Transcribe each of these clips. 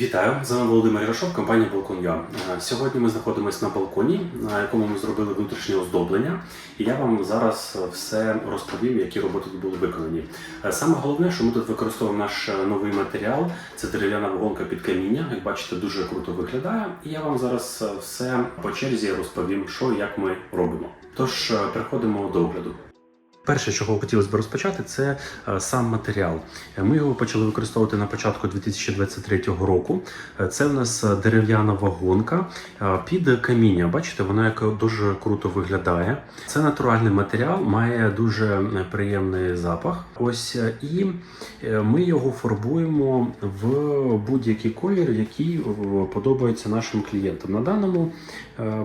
Вітаю, з вами Володимир Ярошов, компанія Балкон Я. Е, Сьогодні ми знаходимося на балконі, на якому ми зробили внутрішнє оздоблення, і я вам зараз все розповім, які роботи тут були виконані. Е, Саме головне, що ми тут використовуємо наш е, новий матеріал, це дерев'яна вагонка під каміння. Як бачите, дуже круто виглядає. І я вам зараз все по черзі розповім, що як ми робимо. Тож переходимо до огляду. Перше, чого хотілося б розпочати, це е, сам матеріал. Е, Ми його почали використовувати на початку 2023 року. Е, Це в нас дерев'яна вагонка під каміння. Бачите, вона дуже круто виглядає. Це натуральний матеріал, має дуже приємний запах. Ось і ми його фарбуємо в будь-який колір, який подобається нашим клієнтам. На даному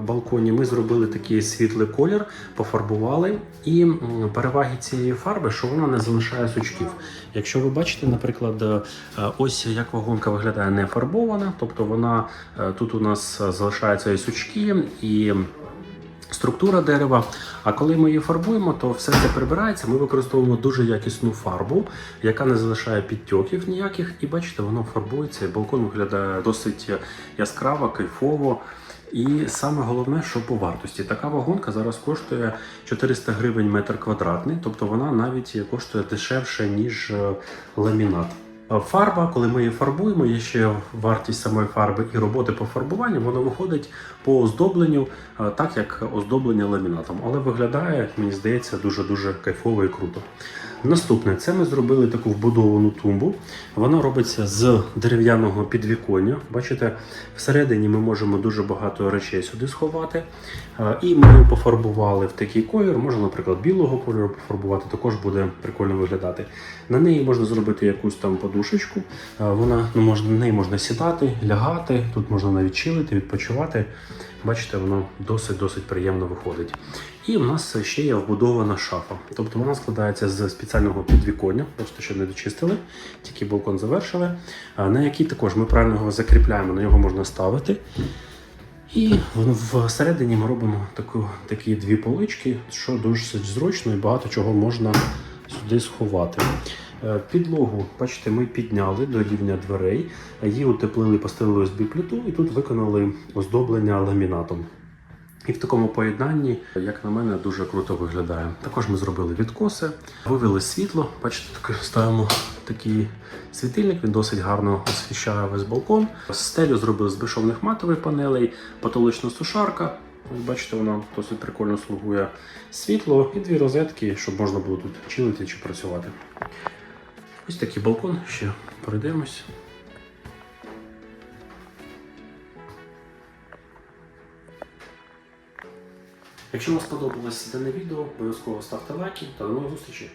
балконі ми зробили такий світлий колір, пофарбували і м, переваги цієї фарби, що вона не залишає сучків. Якщо ви бачите, наприклад, е, ось як вагонка виглядає не фарбована, тобто вона е, тут у нас залишаються і сучки, і структура дерева. А коли ми її фарбуємо, то все це прибирається. Ми використовуємо дуже якісну фарбу, яка не залишає підтьоків ніяких. І бачите, воно фарбується. І балкон виглядає досить яскраво, кайфово. І саме головне, що по вартості. Така вагонка зараз коштує 400 гривень метр квадратний, тобто вона навіть коштує дешевше, ніж е, ламінат. Фарба, коли ми її фарбуємо, є ще вартість самої фарби і роботи по фарбуванню, воно виходить по оздобленню, е, так як оздоблення ламінатом. Але виглядає, мені здається, дуже-дуже кайфово і круто. Наступне, це ми зробили таку вбудовану тумбу. Вона робиться з дерев'яного підвіконня. Бачите, всередині ми можемо дуже багато речей сюди сховати. І ми її пофарбували в такий колір. Можна, наприклад, білого кольору пофарбувати, також буде прикольно виглядати. На неї можна зробити якусь там подушечку. Вона ну, можна, на неї можна сідати, лягати. Тут можна навіть чилити, відпочивати. Бачите, воно досить-досить приємно виходить. І в нас ще є вбудована шафа. Тобто вона складається з спеціального підвіконня, просто ще не дочистили, тільки балкон завершили, на який також ми правильно його закріпляємо, на нього можна ставити. І всередині ми робимо таку, такі дві полички, що досить зручно і багато чого можна сюди сховати. Е, Підлогу, бачите, ми підняли до рівня дверей, її утеплили, постелили ОСБ плиту і тут виконали оздоблення ламінатом. І в такому поєднанні, як на мене, дуже круто виглядає. Також ми зробили відкоси, вивели світло. Бачите, ставимо такий світильник, він досить гарно освіщає весь балкон. Стелю зробили з безшовних матових панелей, потолочна сушарка. Ось бачите, вона досить прикольно слугує світло і дві розетки, щоб можна було тут чилити чи працювати. Ось такий балкон, ще пройдемось. Якщо вам сподобалось дане відео, обов'язково ставте лайки та до нових зустрічей.